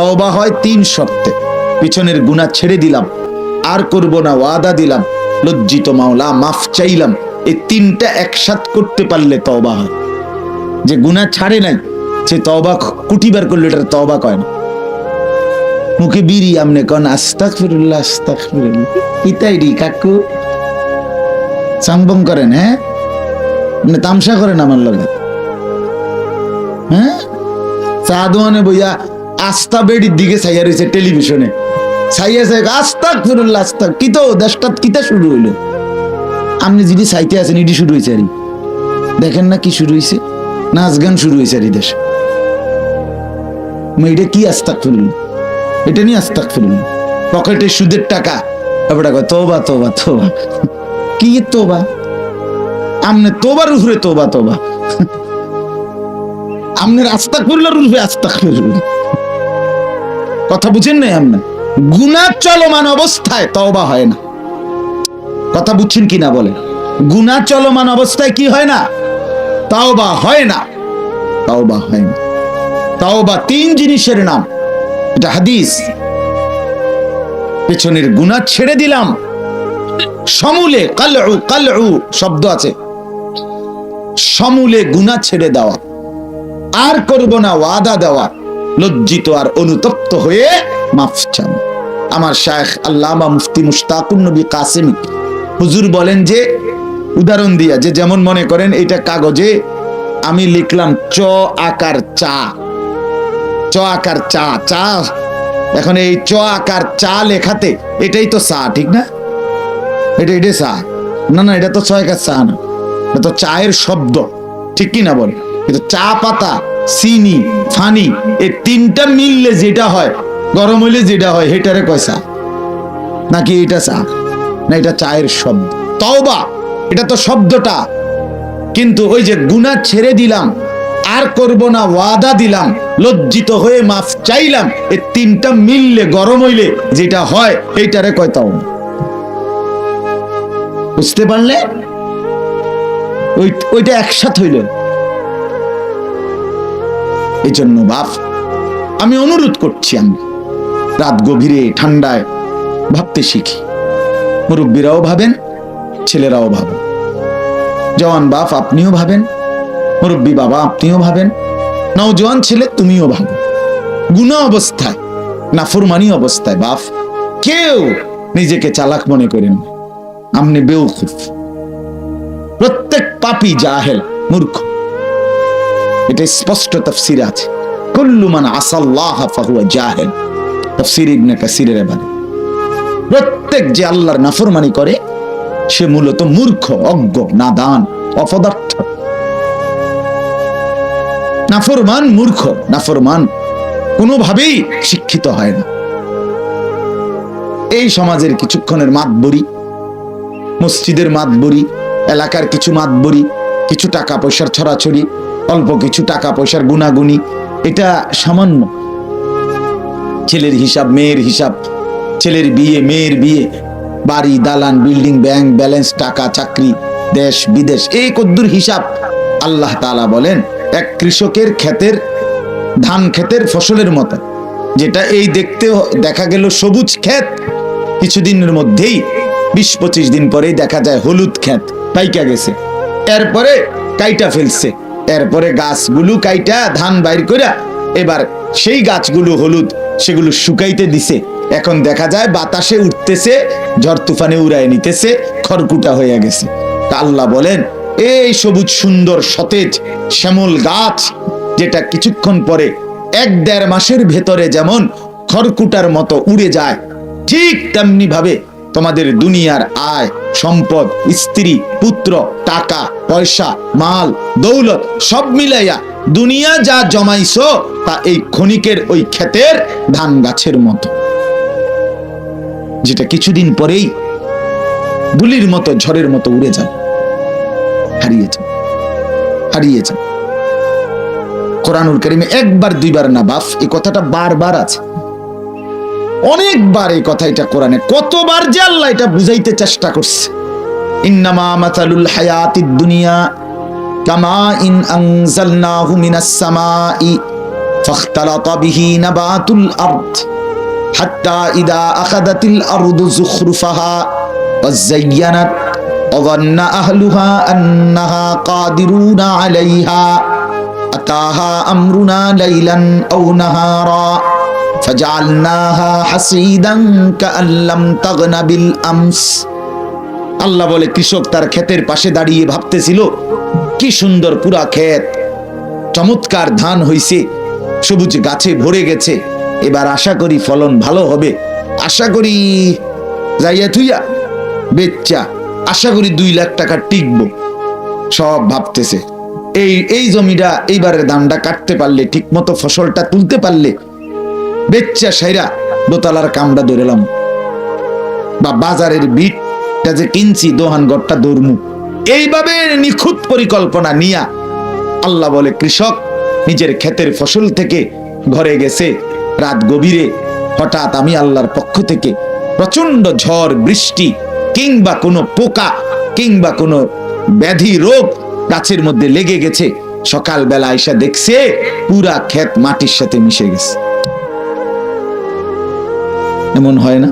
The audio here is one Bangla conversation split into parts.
তওবা হয় তিন শর্তে পিছনের গুনাহ ছেড়ে দিলাম, আর করব না, ওয়াদা দিলাম, লজ্জিত মাওলা, মাফ চাইলাম। এই তিনটা একসাথ করতে পারলে তওবা হয়। যে গুনাহ ছাড়ে নাই, সে তওবা কুটিবার করলে এটা তওবা কয় না। মুখে বিড়ি আমনে কন আস্তাক ফিরুল্লাহ আস্তাক ফিরুল্লাহ ইতাই রি কাকু, সাংবং করেন হ্যাঁ? মানে তামসা করেন আমার লগে। হ্যাঁ? চা দোয়ানে বইয়া আস্তা বেডির দিকে ছাইয়া রয়েছে টেলিভিশনে। ছাইয়া ছাই আস্তাক ফিরুল্লাহ আস্তাক কি তো দেশটা কিতা শুরু হইল? আপনি যদি সাইতে আছেন, ইডি শুরু হয়েছে আরই। দেখেন না কি শুরু হয়েছে নাচ গান শুরু হয়েছে আর এই দেশে এটা কি আস্তাক ফিরুল্লাহ এটা নিয়ে আস্তাক ফিরুল্লাহ পকেটে সুদের টাকা। তারপরে তোবা তোবা তোবা। কি তোবা? আমনে তোবার উপরে তোবা তোবা। আমনের আস্তাক ফিরুল্লাহর উপরে আস্তাক ফিরুল্লাহ কথা বুঝেন নাই আপনি? গুনাহ চলমান অবস্থায় তওবা হয় না। কথা বুঝছেন কিনা বলে গুনাহ চলমান অবস্থায় কি হয় না? তাওবা হয় না। তাওবা হয় না। তাওবা তিন জিনিসের নাম। এটা হাদিস। পেছনের গুনাহ ছেড়ে দিলাম। সমূলে কালউ কালউ শব্দ আছে। সমূলে গুনাহ ছেড়ে দেওয়া। আর করব না ওয়াদা দেওয়া। লজ্জিত আর অনুতপ্ত হয়ে মাফ চান। আমার শায়েখ আল্লামা মুফতি মুশতাকুন নবী কাসেমি হুজুর বলেন যে, উদাহরণ দিয়া, যে যেমন মনে করেন এটা কাগজে, আমি লিখলাম চ আকার চা। চ আকার চা চা, এখন এই চ আকার চা লেখাতে এটাই তো চা, ঠিক না? এটা এটা চা। না না, এটা তো ছ আকার চা না, এটা তো চায়ের শব্দ, ঠিক কি না বল কিন্তু চা পাতা, চিনি, ফানি এই তিনটা মিললে যেটা হয়, গরম হইলে যেটা হয়, হেটারে কয় চা? নাকি এটা চা? না এটা চায়ের শব্দ। তওবা, এটা তো শব্দটা। কিন্তু ওই যে গুনাহ ছেড়ে দিলাম, আর করব না, ওয়াদা দিলাম, লজ্জিত হয়ে মাফ চাইলাম এই তিনটা মিললে, গরম হইলে যেটা হয় এইটারে কয় তাও বুঝতে পারলে? ওই, ওইটা একসাথ হইল। এই জন্য বাপ, আমি অনুরোধ করছি আমি। রাত গভীরে ঠান্ডায় ভাবতে শিখি। মুরব্বীরাও ভাবেন, ছেলেরাও ভাবেন। জওয়ান বাপ আপনিও ভাবেন, মুরব্বী বাবা আপনিও ভাবেন নওজোয়ান ছেলে তুমিও ভাবো। গুণা অবস্থায়, নাফরমানি অবস্থায় বাপ, কেউ নিজেকে চালাক মনে করেন না। আপনি বেউকুফ। প্রত্যেক পাপি জাহেল, মূর্খ। এটা স্পষ্ট তফসির আছে। কুল্লু মান আসাল্লাহ ফাহুয়া জাহেল। তফসির ইবনে কাসিরের এবারে প্রত্যেক যে আল্লাহর নাফরমানি করে, সে মূলত মূর্খ, অজ্ঞ, নাদান, অপদার্থ। নাফরমান মূর্খ, নাফরমান কোনোভাবেই শিক্ষিত হয় না। এই সমাজের কিছুক্ষণের মাতবরি, মসজিদের মাতবরি, এলাকার কিছু মাতবরি, কিছু টাকা পয়সার ছড়াছড়ি অল্প কিছু টাকা পয়সার গুণাগুনি এটা সামান্য। ছেলের হিসাব, মেয়ের হিসাব, ছেলের বিয়ে, মেয়ের বিয়ে, বাড়ি, দালান, বিল্ডিং, ব্যাংক, ব্যালেন্স, টাকা, চাকরি, দেশ, বিদেশ, এই কদ্দুর হিসাব আল্লাহ তাআলা বলেন, এক কৃষকের ক্ষেতের, ধান ক্ষেতের ফসলের মতো। যেটা এই দেখতে দেখা গেল সবুজ ক্ষেত। কিছুদিনের মধ্যেই, বিশ পঁচিশ দিন পরেই দেখা যায় হলুদ ক্ষেত, পাইকা গেছে। এরপরে কাইটা ফেলছে। এরপরে গাছগুলো কাইটা ধান বাইর করে এবার সেই গাছগুলো হলুদ, সেগুলো শুকাইতে দিছে। এখন দেখা যায় বাতাসে উঠতেছে, ঝড় তুফানে উড়ায় নিতেছে, খড়কুটা হয়ে গেছে। আল্লাহ বলেন, এই সবুজ সুন্দর সতেজ শ্যামল গাছ, যেটা কিছুক্ষণ পরে এক দেড় মাসের ভেতরে যেমন খড়কুটার মতো উড়ে যায়, ঠিক তেমনি ভাবে তোমাদের দুনিয়ার আয়, সম্পদ, স্ত্রী, পুত্র, টাকা, পয়সা, মাল, দৌলত সব মিলাইয়া দুনিয়া যা জমাইছো, তা এই ক্ষণিকের ওই ক্ষেতের ধান গাছের মতো। যেটা কিছুদিন পরেই বুলির মতো ঝড়ের মতো উড়ে যায়। হারিয়ে যায়। হারিয়ে যায়। কোরআনুল করিমে একবার, দুইবার না বাফ, এই কথাটা বারবার আছে। অনেকবার এই কথা এটা কোরআনে কতবার যে আল্লাহ এটা বুঝাইতে চেষ্টা করছে ইন্নামা মাতালুল হায়াতিদ দুনিয়া কামা ইন আনজালনাহু মিনাস সামাই فاختلط به نبات الأرض حتى إذا أخذت الأرض زخرفها وزينت وظن أهلها أنها قادرون عليها أتاها أمرنا ليلا أو نهارا আল্লাহ বলে, কৃষক তার ক্ষেতের পাশে দাঁড়িয়ে ভাবতেছিল, কি সুন্দর পুরা ক্ষেত, চমৎকার ধান হইছে, সবুজ গাছে ভরে গেছে, এবার আশা করি ফলন ভালো হবে। আশা করি যাইয়া থুইয়া বেচ্চা আশা করি দুই লাখ টাকা টিকবো, সব ভাবতেছে। এই এই জমিটা এইবারের ধানটা কাটতে পারলে, ঠিকমতো ফসলটা তুলতে পারলে বেচ্চা সাইরা দোতলার কামড়া ধরেলাম বা বাজারের বিটটা যে কিনছি, দোহান গড়টা দৌড়মু। এইভাবে নিখুঁত পরিকল্পনা নিয়া আল্লাহ বলে, কৃষক, নিজের ক্ষেতের ফসল থেকে ঘরে গেছে, রাত গভীরে হঠাৎ আমি আল্লাহর পক্ষ থেকে প্রচণ্ড ঝড়, বৃষ্টি কিংবা কোনো পোকা কিংবা কোনো ব্যাধি রোগ গাছের মধ্যে লেগে গেছে। সকালবেলা এসে দেখছে পুরা ক্ষেত মাটির সাথে মিশে গেছে। এমন হয় না?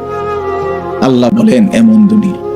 আল্লাহ বলেন এমন দুনিয়া।